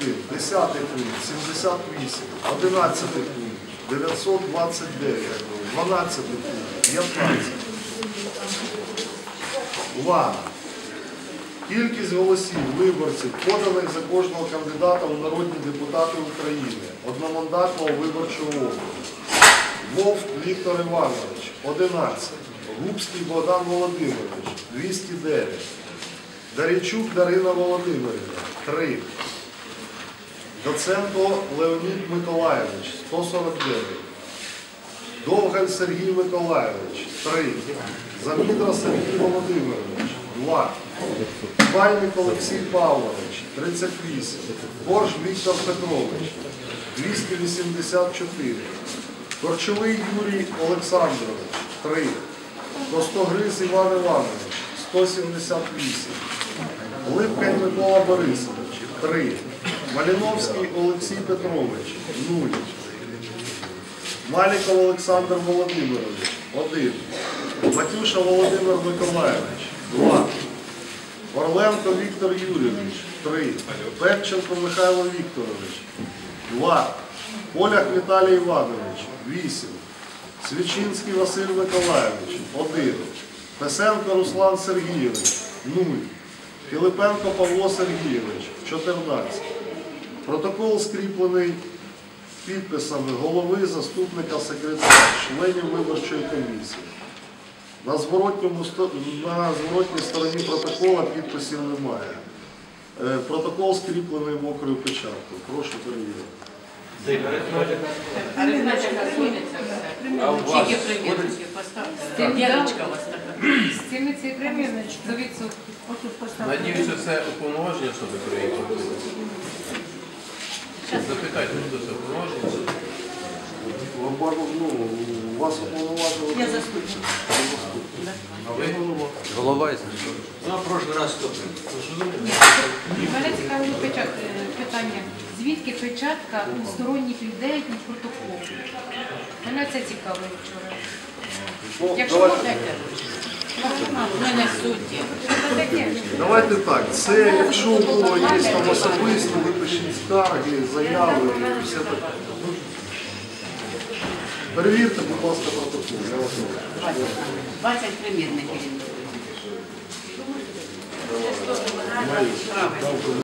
1, 10 пункт 78, 11 пункт 929, 12 пункт 15. Увага! Кількість голосів виборців, поданих за кожного кандидата у народні депутати України одномандатного виборчого округу. Вовк Віктор Іванович 11. Губський Богдан Володимирович 209. Дарічук Дарина Володимирівна 3. Доценко Леонід Миколаєвич 149. Довгаль Сергій Миколаєвич 3. Замідра Сергій Володимирович 2. Бальник Олексій Павлович 38. Борж Віктор Петрович 284. Корчовий Юрій Олександрович 3. Костогриз Іван Іванович 178. Липкань Микола Борисович 3. Маліновський Олексій Петрович 0. Маліков Олександр Володимирович 1. Матюша Володимир Миколаївич 2. Орленко Віктор Юрійович 3. Пепченко Михайло Вікторович 2. Поляк Віталій Іванович 8. Свічинський Василь Миколаївич 1. Песенко Руслан Сергійович 0. Філипенко Павло Сергійович 14. Протокол скріплений підписами голови, заступника секретаря, членів виборчої комісії. На, зворотній стороні протокола підписів немає. Е, Протокол скріплений мокрою печаткою. Прошу перевірити. З цими цифрами до відсотків. Надіюся, це уповноваження особи приїхали. Запитайте, хто це ну, вас уповноважили. Я заступник. А ви? Голова із Мене цікавить е, питання. Звідки печатка у сторонніх людей і протокол? Мене це цікавить вчора. Ну, Якщо давайте, можна, Ми не судді. Давайте так. Це якщо у кого є там особисто, випишіть скарги, заяви і все таке. Перевірте, будь ласка, протокол. Я вас прошу. 20 примірників.